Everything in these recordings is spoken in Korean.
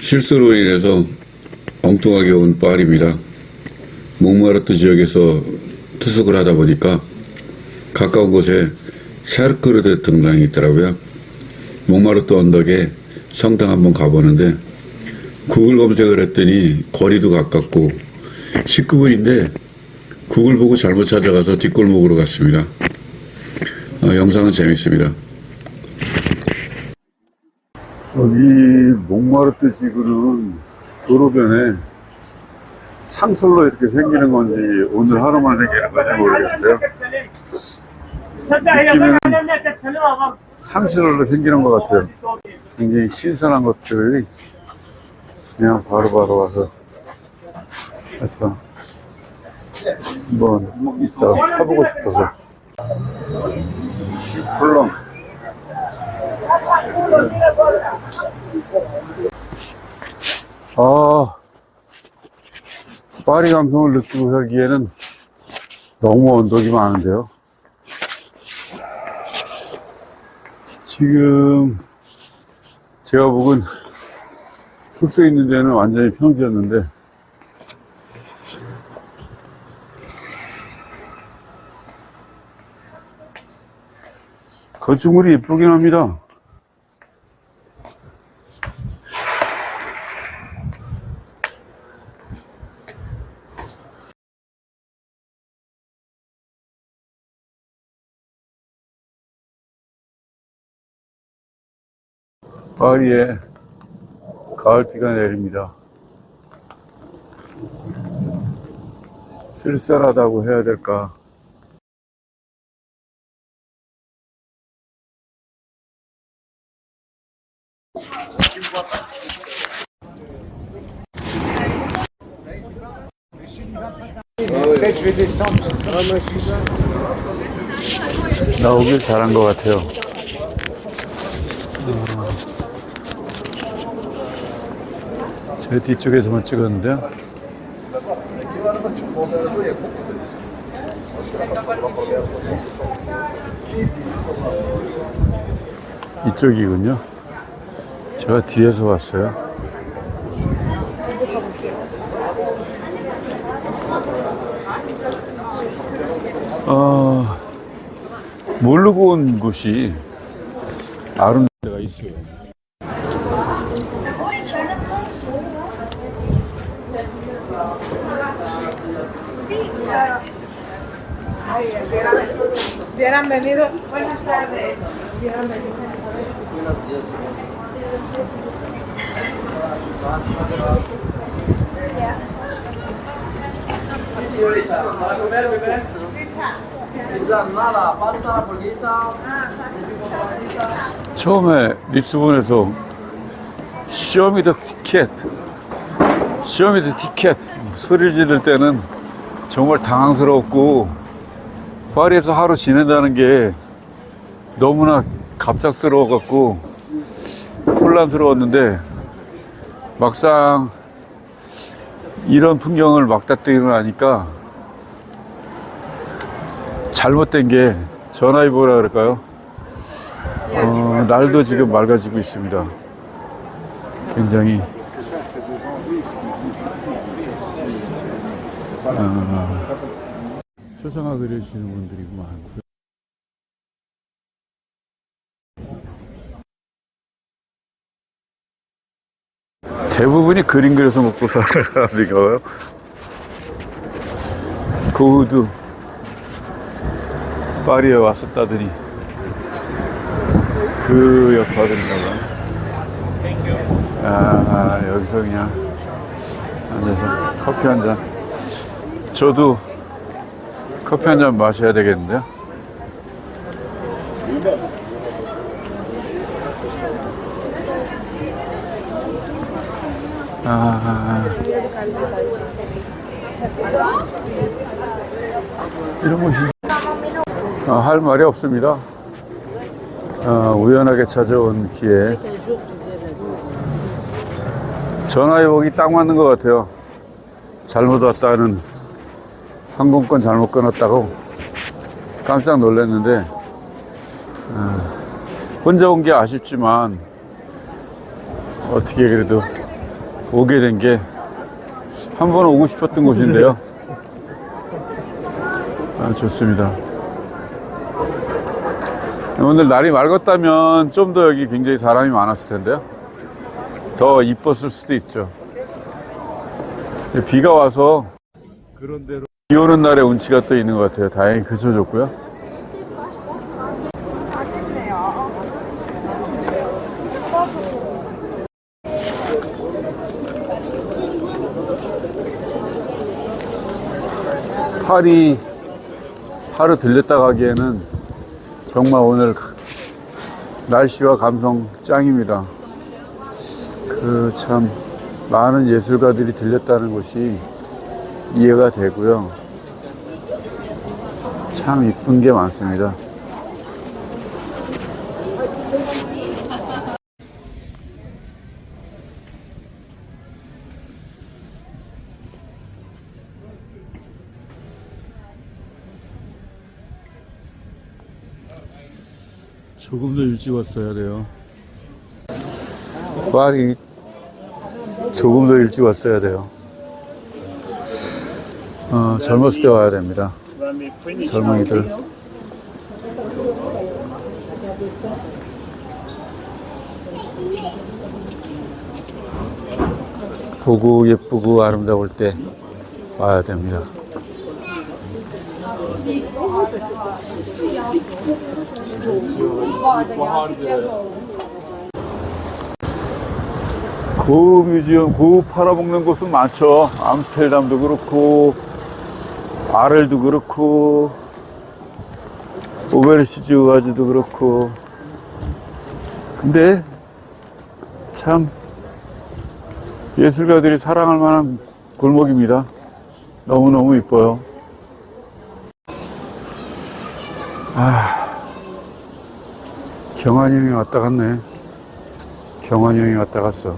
실수로 인해서 엉뚱하게 온 파리입니다. 몽마르트 지역에서 투숙을 하다 보니까 가까운 곳에 샤르크르드 등당이 있더라고요. 몽마르트 언덕에 성당 한번 가보는데 구글 검색을 했더니 거리도 가깝고 19분인데 구글 보고 잘못 찾아가서 뒷골목으로 갔습니다. 어, 영상은 재밌습니다. 여기 몽마르트 지구는 도로변에 상설로 이렇게 생기는 건지 오늘 하루만 생기는 건지 모르겠어요. 느낌은 상실로 생기는 것 같아요. 굉장히 신선한 것들이 그냥 바로바로 와서 해서 한번 이따 해보고 싶어서 훌렁 아 파리 감성을 느끼고 살기에는 너무 언덕이 많은데요 지금 제가 묵은 숙소 있는 데는 완전히 평지였는데 건축물이 예쁘긴 합니다. 파리에 가을비가 내립니다. 쓸쓸하다고 해야 될까? 나오길 잘한 것 같아요. 제 뒤쪽에서만 찍었는데요. 이쪽이군요. 제가 뒤에서 왔어요. 아, 모르고 온 곳이 아름 데가 있어요. Hubieran venido. Buenas tardes. Hubieran venido. Señorita, para comer, bebé. Pizza, nada, pasta, hamburguesa. 처음에 리스본에서 쇼미더 티켓, 쇼미더 티켓 소리를 지를 때는 정말 당황스러웠고 파리에서 하루 지낸다는 게 너무나 갑작스러워 갖고 혼란스러웠는데 막상 이런 풍경을 막다뜨리고 나니까 잘못된 게 전화위보라 그럴까요? 어, 날도 지금 맑아지고 있습니다. 굉장히 어, 초상화 그려주시는 분들이 많고요. 대부분이 그림 그려서 먹고 사는 사람들인가봐요. 그 후도 파리에 왔었다더니 그 역할인가봐요. 아, 여기서 그냥 앉아서 커피 한 잔. 저도 커피 한 잔 마셔야 되겠는데요? 아, 이런 것이 아, 할 말이 없습니다. 아, 우연하게 찾아온 기회에 전화위복이 딱 맞는 것 같아요. 잘못 왔다는 항공권 잘못 끊었다고 깜짝 놀랐는데 아, 혼자 온 게 아쉽지만 어떻게 그래도 오게 된 게 한 번 오고 싶었던 곳인데요. 아, 좋습니다. 오늘 날이 맑았다면 좀 더 여기 굉장히 사람이 많았을 텐데요. 더 이뻤을 수도 있죠. 비가 와서 그런 대로 비 오는 날에 운치가 또 있는 것 같아요. 다행히 그쳐졌고요. 파리 하루 들렸다 가기에는 정말 오늘 날씨와 감성 짱입니다. 그 참 많은 예술가들이 들렸다는 것이 이해가 되고요. 참 이쁜 게 많습니다. 조금 더 일찍 왔어야 돼요. 파리 조금 더 일찍 왔어야 돼요. 어, 젊었을 때 와야 됩니다. 젊은이들. 보고 예쁘고 아름다울 때 와야 됩니다. 고우 뮤지엄, 고우 팔아먹는 곳은 많죠. 암스테르담도 그렇고, 아를도 그렇고, 오베르시즈 가지도 그렇고. 근데 참 예술가들이 사랑할 만한 골목입니다. 너무너무 이뻐요. 아, 경환이 형이 왔다 갔네. 경환이 형이 왔다 갔어.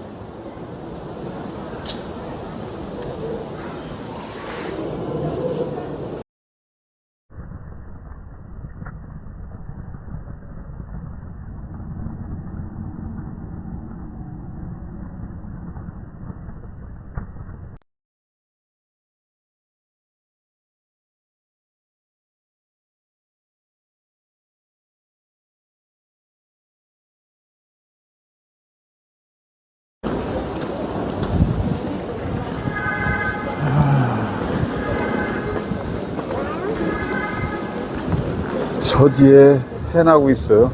저 뒤에 해 나고 있어요.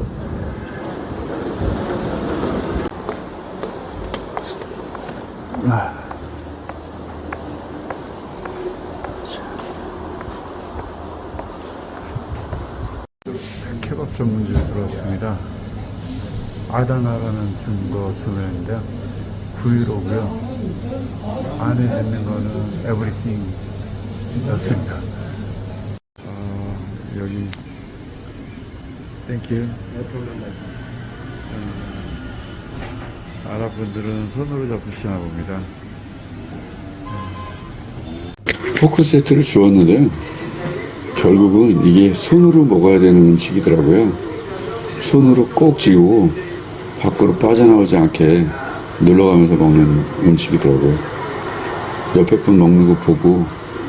아. 케밥 전문집에 들어왔습니다. 아다나라는 증거 소면인데요. 브이로그요. 안에 있는 거는 에브리띵 였습니다. 어, 여기 땡큐. 어, 아랍 분들은 손으로 잡수시나 봅니다. 포크 세트를 주었는데요. 결국은 이게 손으로 먹어야 되는 음식이더라고요. 손으로 꼭 쥐고 밖으로 빠져나오지 않게 눌러가면서 먹는 음식이더라고요. 옆에 분 먹는 거 보고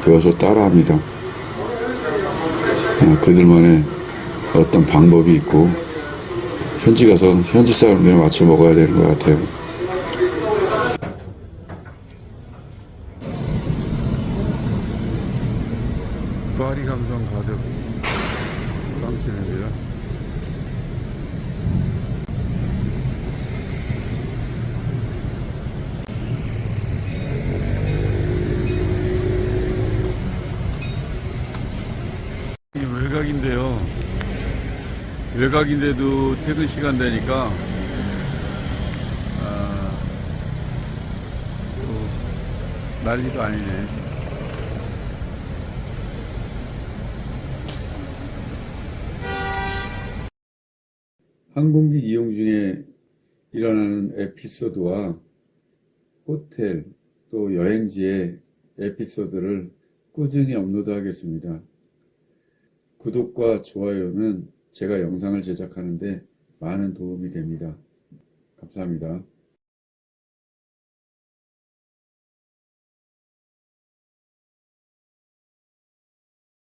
배워서 따라합니다. 아, 그들만의 어떤 방법이 있고 현지 가서 현지 사람들에 맞춰 먹어야 되는 것 같아요. 파리 감성 가득 빵집입니다. 이 외곽인데요. 외곽인데도 퇴근 시간 되니까 아, 또 난리도 아니네. 항공기 이용 중에 일어나는 에피소드와 호텔 또 여행지의 에피소드를 꾸준히 업로드하겠습니다. 구독과 좋아요는 제가 영상을 제작하는데 많은 도움이 됩니다. 감사합니다.